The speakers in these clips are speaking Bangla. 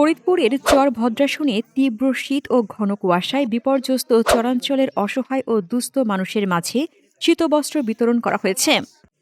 ফরিদপুরের চর ভদ্রাসনে তীব্র শীত ও ঘন কুয়াশায় বিপর্যস্ত চরাঞ্চলের অসহায় ও দুস্থ মানুষের মাঝে শীতবস্ত্র বিতরণ করা হয়েছে।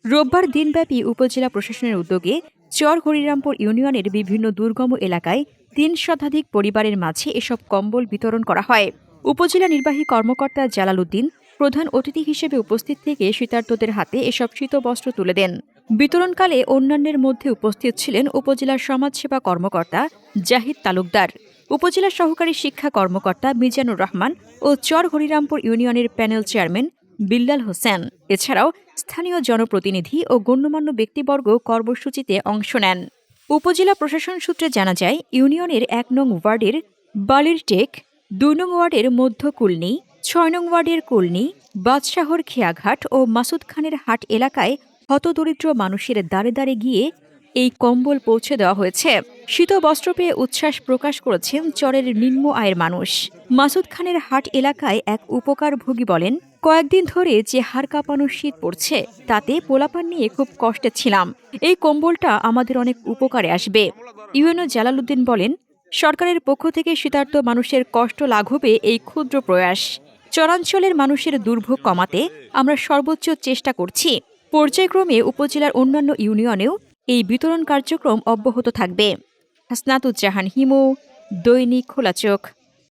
রোববার দিনব্যাপী উপজেলা প্রশাসনের উদ্যোগে চর হরিরামপুর ইউনিয়নের বিভিন্ন দুর্গম এলাকায় তিন শতাধিক পরিবারের মাঝে এসব কম্বল বিতরণ করা হয়। উপজেলা নির্বাহী কর্মকর্তা জালাল উদ্দিন প্রধান অতিথি হিসেবে উপস্থিত থেকে শীতার্তদের হাতে এসব শীতবস্ত্র তুলে দেন। বিতরণকালে অন্যান্যের মধ্যে উপস্থিত ছিলেন উপজেলার সমাজসেবা কর্মকর্তা জাহিদ তালুকদার, উপজেলা সহকারী শিক্ষা কর্মকর্তা মিজানুর রহমান ও চর হরিরামপুর ইউনিয়নের প্যানেল চেয়ারম্যান বিল্লাল হোসেন। এছাড়াও স্থানীয় জনপ্রতিনিধি ও গণ্যমান্য ব্যক্তিবর্গ কর্মসূচিতে অংশ নেন। উপজেলা প্রশাসন সূত্রে জানা যায়, ইউনিয়নের এক নং ওয়ার্ডের বালির টেক দুই নং ওয়ার্ডের মধ্য কুলনি, ছয় নং ওয়ার্ডের কুলনি, বাদশাহর খেয়াঘাট ও মাসুদ খানের হাট এলাকায় হতদরিদ্র মানুষের দ্বারে দ্বারে গিয়ে এই কম্বল পৌঁছে দেওয়া হয়েছে। শীত বস্ত্র পেয়ে উচ্ছ্বাস প্রকাশ করেছেন চরের নিম্ন আয়ের মানুষ। মাসুদ খানের হাট এলাকায় এক উপকারভোগী বলেন, কয়েকদিন ধরে যে হাড় কাঁপানো শীত পড়ছে, তাতে পোলাপান নিয়ে খুব কষ্টে ছিলাম। এই কম্বলটা আমাদের অনেক উপকারে আসবে। ইউএনও জালালউদ্দিন বলেন, সরকারের পক্ষ থেকে শীতার্ত মানুষের কষ্ট লাঘবে এই ক্ষুদ্র প্রয়াস। চরাঞ্চলের মানুষের দুর্ভোগ কমাতে আমরা সর্বোচ্চ চেষ্টা করছি। পর্যায়ক্রমে উপজেলার অন্যান্য ইউনিয়নেও এই বিতরণ কার্যক্রম অব্যাহত থাকবে। হাসনাতুজ্জাহান হিমু দৈনিক খোলা চোখ